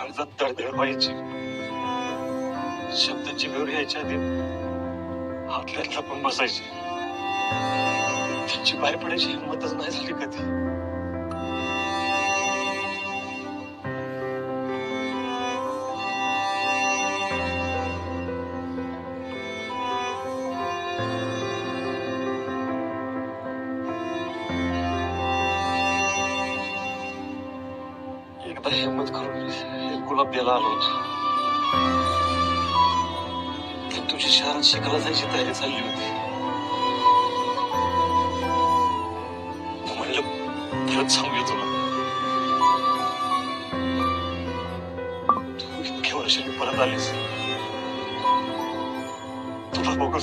काळजात दडदड व्हायची शब्द वेळ यायच्या आधी हातल्यात पण बसायची. त्यांची बाहेर पडायची हिंमतच नाही झाली कधी. एकदा हिंमत करून गुलाब द्यायला आलो होतो तर तुझी शहरात शिकायला जायची तयारी चालली होती. म्हणलं परत सांगूया तुला. तू इतक्या वर्षांनी परत आलीस. तुला बघून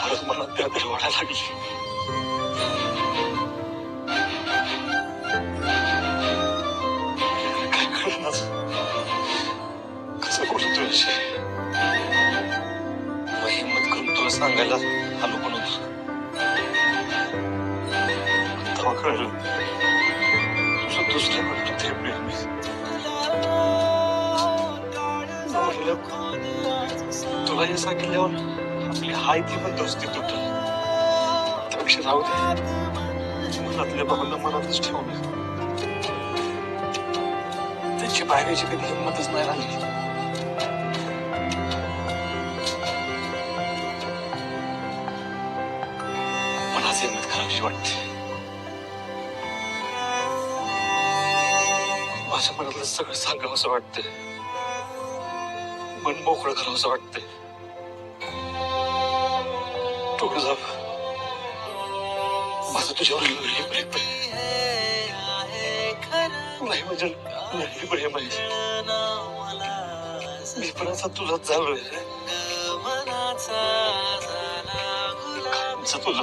परत मला त्या तरी लागली. काय कसं बोलू तुझ्याशी मला हिंमत करून तुला सांगायला आलो पण होतो तेव्हा कळलं तुझं म्हणतो ते प्रेम आहे. तुला हे सांगितल्यावर आपली हाय ती पण दोस्ती तुटल त्यापेक्षा राहू दे मनातल्या भावना मनातच ठेवलं त्यांची बाहेरची कधी हिंमतच नाही राहिली मनाच हिंमत करावीशी वाटते माझ्या मनातलं सगळं सांगावं असं वाटतंय मन मोकळं करावं असं वाटतंय तुझं माझं तुझ्यावर आहे. नाही म्हणजे लई प्रेम आहे मी पण असा तुझाच झालोय तुझं.